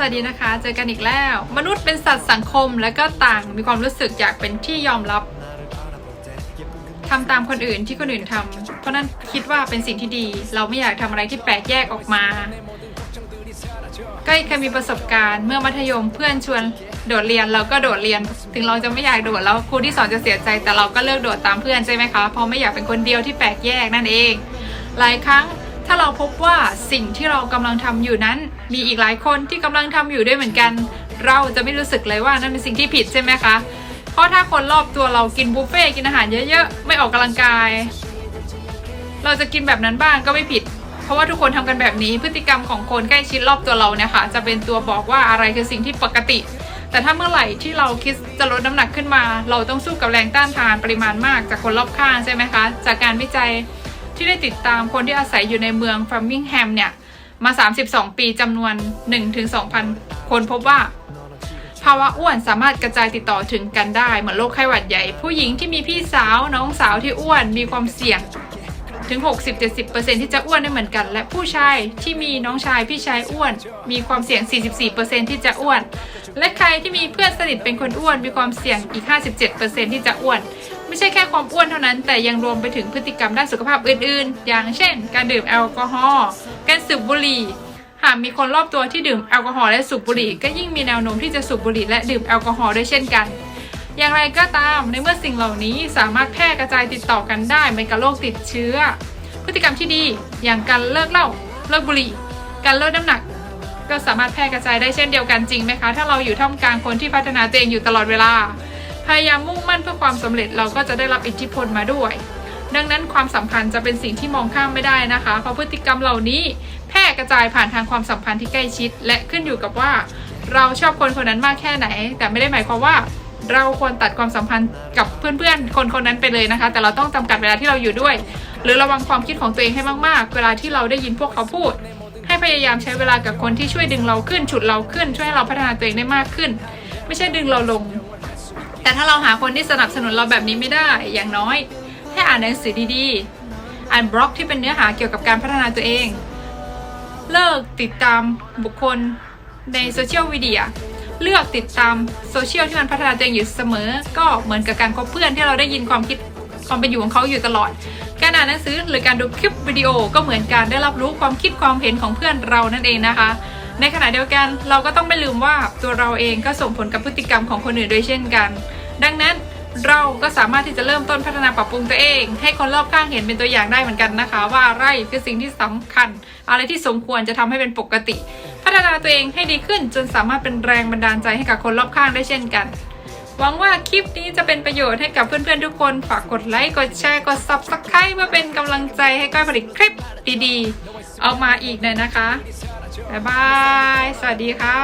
สวัสดีนะคะ เจอกันอีกแล้ว มนุษย์เป็นสัตว์สังคมและก็ต่างมีความรู้สึกอยากเป็นที่ยอมรับทำตามคนอื่นที่คนอื่นทำเพราะนั้นคิดว่าเป็นสิ่งที่ดี เราไม่อยากทำอะไรที่แปลกแยกออกมาก็เคยมีประสบการณ์เมื่อมัธยมเพื่อนชวนโดดเรียนเราก็โดดเรียน ถึงเราจะไม่อยากโดดแล้วครูที่สอนจะเสียใจแต่เราก็เลิกโดดตามเพื่อนใช่ไหมคะเพราะไม่อยากเป็นคนเดียวที่แปลกแยกนั่นเอง หลายครั้ง ถ้าเราพบว่าสิ่งที่เรากำลังทำอยู่นั้น มีอีกหลายคนที่กำลังทำอยู่ด้วยเหมือนกัน เราจะไม่รู้สึกเลยว่านั่นเป็นสิ่งที่ผิดใช่ไหมคะ เพราะถ้าคนรอบตัวเรากินบุฟเฟ่กินอาหารเยอะๆ ไม่ออกกำลังกาย เราจะกินแบบนั้นบ้างก็ไม่ผิด เพราะว่าทุกคนทำกันแบบนี้ พฤติกรรมของคนใกล้ชิดรอบตัวเราเนี่ยค่ะ จะเป็นตัวบอกว่าอะไรคือสิ่งที่ปกติแต่ถ้าเมื่อไหร่ที่เราคิดจะลดน้ำหนักขึ้นมา เราต้องสู้กับแรงต้านทานปริมาณมากจากคนรอบข้างใช่ไหมคะ จากการวิจัย ที่ได้ติดตามคนที่อาศัยอยู่ในเมืองฟาร์มิงแฮมเนี่ยมา 32 ปีจำนวน 1-2,000 คนพบว่า ภาวะอ้วนสามารถกระจายติดต่อถึงกันได้ เหมือนโรคไข้หวัดใหญ่ ผู้หญิงที่มีพี่สาวน้องสาวที่อ้วนมีความเสี่ยงถึง 60-70%ที่จะอ้วนได้เหมือนกัน และผู้ชายที่มีน้องชายพี่ชายอ้วน มีความเสี่ยง 44%ที่จะอ้วน และใครที่มีเพื่อนสนิทเป็นคนอ้วน มีความเสี่ยงอีก 57%ที่จะอ้วน ไม่ใช่แค่ความอ้วนเท่านั้น แต่ยังรวมไปถึงพฤติกรรมด้านสุขภาพอื่นๆ อย่างเช่น การดื่มแอลกอฮอล์การสูบบุหรี่หากมีคนรอบตัวที่ดื่มแอลกอฮอล์และสูบบุหรี่ก็ยิ่งมีแนวโน้มที่จะสูบบุหรี่และดื่มแอลกอฮอล์ด้วยเช่นกัน อย่างไรก็ตามในเมื่อสิ่งเหล่านี้สามารถแพร่กระจายติดต่อกันได้เหมือนกับโรคติดเชื้อ พฤติกรรมที่ดีอย่างการเลิกเหล้าเลิกบุหรี่ การลดน้ำหนัก ก็สามารถแพร่กระจายได้เช่นเดียวกันจริงไหมคะ ถ้าเราอยู่ท่ามกลางคนที่พัฒนาตัวเองอยู่ตลอดเวลา พยายามมุ่งมั่นเพื่อความสำเร็จเราก็จะได้รับอิทธิพลมาด้วย ดังนั้นความสัมพันธ์จะเป็นสิ่งที่มองข้ามไม่ได้นะคะ เพราะพฤติกรรมเหล่านี้แพร่กระจายผ่านทางความสัมพันธ์ที่ใกล้ชิด และขึ้นอยู่กับว่า เราชอบคนคนนั้นมากแค่ไหน แต่ไม่ได้หมายความว่าเราควรตัดความสัมพันธ์กับเพื่อนๆ คนคนนั้นไปเลยนะคะ แต่เราต้องจำกัดเวลาที่เราอยู่ด้วย หรือระวังความคิดของตัวเองให้มากๆ เวลาที่เราได้ยินพวกเขาพูด ให้พยายามใช้เวลากับคนที่ช่วยดึงเราขึ้น ฉุดเราขึ้น ช่วยให้เราพัฒนาตัวเองได้มากขึ้น ไม่ใช่ดึงเราลง แต่ถ้าเราหาคนที่สนับสนุนเราแบบนี้ไม่ได้ อย่างน้อย ให้อ่านหนังสือดีๆ อ่านบล็อกที่เป็นเนื้อหาเกี่ยวกับการพัฒนาตัวเอง เลิกติดตามบุคคลในโซเชียลมีเดียเลือกติดตามโซเชียลที่มันพัฒนาตัวเองอยู่เสมอ ก็เหมือนกับการคบเพื่อนที่เราได้ยินความคิดความเป็นอยู่ของเขาอยู่ตลอด การอ่านหนังสือหรือการดูคลิปวิดีโอก็เหมือนการได้รับรู้ความคิดความเห็นของเพื่อนเรานั่นเองนะคะ ในขณะเดียวกันเราก็ต้องไม่ลืมว่าตัวเราเองก็ส่งผลกับพฤติกรรมของคนอื่นด้วยเช่นกัน ดังนั้นเราก็สามารถที่จะเริ่มต้นพัฒนาปรับปรุงตัวเอง ให้คนรอบข้างเห็นเป็นตัวอย่างได้เหมือนกันนะคะ ว่าอะไรคือสิ่งที่สำคัญ อะไรที่สมควรจะทำให้เป็นปกติ พัฒนาตัวเองให้ดีขึ้น จนสามารถเป็นแรงบันดาลใจให้กับคนรอบข้างได้เช่นกันหวังว่าคลิปนี้จะเป็นประโยชน์ให้กับเพื่อนๆทุกคน ฝากกดไลค์ กดแชร์ กด Subscribe เพื่อเป็นกำลังใจให้ก้อยผลิตคลิปดีๆ เอามาอีกหน่อยนะคะ บ๊ายบาย สวัสดีค่ะ